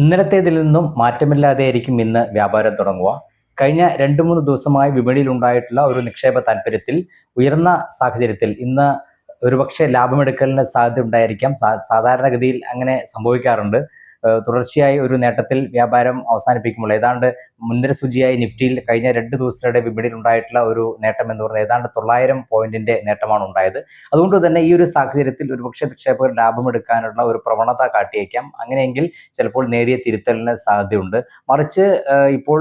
ഇന്നലത്തേതിൽ നിന്നും മാറ്റമില്ലാതെയായിരിക്കും ഇന്ന് വ്യാപാരം തുടങ്ങുക. കഴിഞ്ഞ രണ്ട് മൂന്ന് ദിവസമായി വിപണിയിൽ ഉണ്ടായിട്ടുള്ള ഒരു നിക്ഷേപ താല്പര്യത്തിൽ ഉയർന്ന സാഹചര്യത്തിൽ ഇന്ന് ഒരുപക്ഷെ ലാഭമെടുക്കലിന് സാധ്യത ഉണ്ടായിരിക്കാം. സാധാരണഗതിയിൽ അങ്ങനെ സംഭവിക്കാറുണ്ട്. തുടർച്ചയായി ഒരു നേട്ടത്തിൽ വ്യാപാരം അവസാനിപ്പിക്കുമ്പോൾ ഏതാണ്ട് മുൻനിര സൂചിയായി നിഫ്റ്റിയിൽ കഴിഞ്ഞ രണ്ട് ദിവസത്തിനിടെ വിപണിയിൽ ഉണ്ടായിട്ടുള്ള ഒരു നേട്ടം എന്ന് പറഞ്ഞാൽ ഏതാണ്ട് തൊള്ളായിരം പോയിന്റിന്റെ നേട്ടമാണ് ഉണ്ടായത്. അതുകൊണ്ട് തന്നെ ഈ ഒരു സാഹചര്യത്തിൽ ഒരുപക്ഷെ നിക്ഷേപകർ ലാഭമെടുക്കാനുള്ള ഒരു പ്രവണത കാട്ടിയേക്കാം. അങ്ങനെയെങ്കിൽ ചിലപ്പോൾ നേരിയ തിരുത്തലിന് സാധ്യതയുണ്ട്. മറിച്ച് ഇപ്പോൾ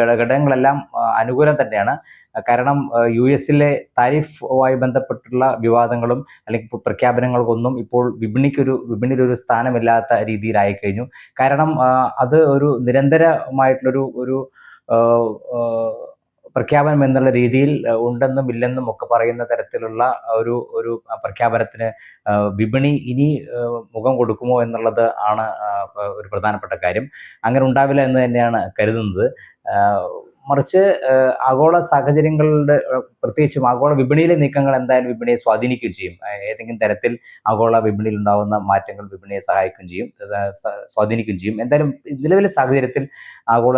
ഘടകങ്ങളെല്ലാം അനുകൂലം തന്നെയാണ്. കാരണം യു എസിലെ താരിഫുമായി ബന്ധപ്പെട്ടുള്ള വിവാദങ്ങളും അല്ലെങ്കിൽ പ്ര- പ്രഖ്യാപനങ്ങൾക്കൊന്നും ഇപ്പോൾ വിപണിക്കൊരു വിപണിയിലൊരു സ്ഥാനമില്ലാത്ത രീതിയിലായി കഴിഞ്ഞു കാരണം അത് ഒരു നിരന്തരമായിട്ടുള്ളൊരു ഒരു പ്രഖ്യാപനം എന്നുള്ള രീതിയിൽ ഉണ്ടെന്നും ഇല്ലെന്നും ഒക്കെ പറയുന്ന തരത്തിലുള്ള ഒരു ഒരു പ്രഖ്യാപനത്തിന് വിപണി ഇനി മുഖം കൊടുക്കുമോ എന്നുള്ളത് ആണ് ഒരു പ്രധാനപ്പെട്ട കാര്യം. അങ്ങനെ ഉണ്ടാവില്ല എന്ന് തന്നെയാണ് കരുതുന്നത്. മറിച്ച് ആഗോള സാഹചര്യങ്ങളുടെ പ്രത്യേകിച്ചും ആഗോള വിപണിയിലെ നീക്കങ്ങൾ എന്തായാലും വിപണിയെ സ്വാധീനിക്കുകയും ചെയ്യും. ഏതെങ്കിലും തരത്തിൽ ആഗോള വിപണിയിൽ ഉണ്ടാകുന്ന മാറ്റങ്ങൾ വിപണിയെ സഹായിക്കുകയും ചെയ്യും സ്വാധീനിക്കുകയും ചെയ്യും. എന്തായാലും നിലവിലെ സാഹചര്യത്തിൽ ആഗോള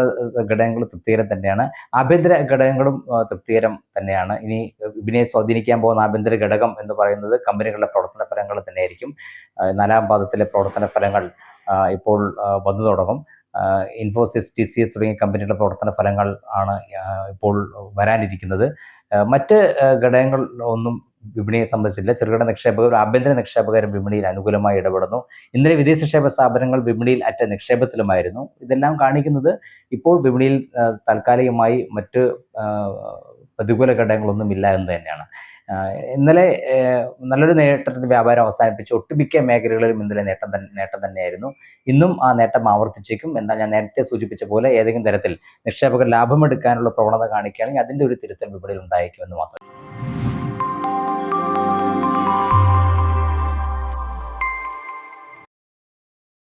ഘടകങ്ങൾ തൃപ്തികരം തന്നെയാണ്. ആഭ്യന്തര ഘടകങ്ങളും തൃപ്തികരം തന്നെയാണ്. ഇനി വിപണിയെ സ്വാധീനിക്കാൻ പോകുന്ന ആഭ്യന്തര ഘടകം എന്ന് പറയുന്നത് കമ്പനികളുടെ പ്രവർത്തന ഫലങ്ങൾ തന്നെയായിരിക്കും. നാലാം പാദത്തിലെ പ്രവർത്തന ഫലങ്ങൾ ഇപ്പോൾ വന്നു തുടങ്ങും. ഇൻഫോസിസ് ടി സി എസ് തുടങ്ങിയ കമ്പനികളുടെ പ്രവർത്തന ഫലങ്ങൾ ആണ് ഇപ്പോൾ വരാനിരിക്കുന്നത്. മറ്റ് ഘടകങ്ങൾ ഒന്നും വിപണിയെ സംബന്ധിച്ചില്ല ചെറുകിട നിക്ഷേപകർ ആഭ്യന്തര നിക്ഷേപകരും വിപണിയിൽ അനുകൂലമായി ഇടപെടുന്നു. ഇന്നലെ വിദേശ നിക്ഷേപ സ്ഥാപനങ്ങൾ വിപണിയിൽ അറ്റ നിക്ഷേപത്തിലുമായിരുന്നു. ഇതെല്ലാം കാണിക്കുന്നത് ഇപ്പോൾ വിപണിയിൽ താൽക്കാലികമായി മറ്റ് പ്രതികൂല ഘടകങ്ങളൊന്നും ഇല്ല എന്ന് തന്നെയാണ്. ഇന്നലെ നല്ലൊരു നേട്ടത്തിൽ വ്യാപാരം അവസാനിപ്പിച്ച്. ഒട്ടുമിക്ക മേഖലകളിലും ഇന്നലെ നേട്ടം തന്നെ നേട്ടം തന്നെയായിരുന്നു. ഇന്നും ആ നേട്ടം ആവർത്തിച്ചേക്കും. എന്നാൽ ഞാൻ നേരത്തെ സൂചിപ്പിച്ച പോലെ ഏതെങ്കിലും തരത്തിൽ നിക്ഷേപകർ ലാഭമെടുക്കാനുള്ള പ്രവണത കാണിക്കുകയാണെങ്കിൽ അതിന്റെ ഒരു തിരുത്തൽ വിപണിയിൽ ഉണ്ടായേക്കുമെന്ന് മാത്രം.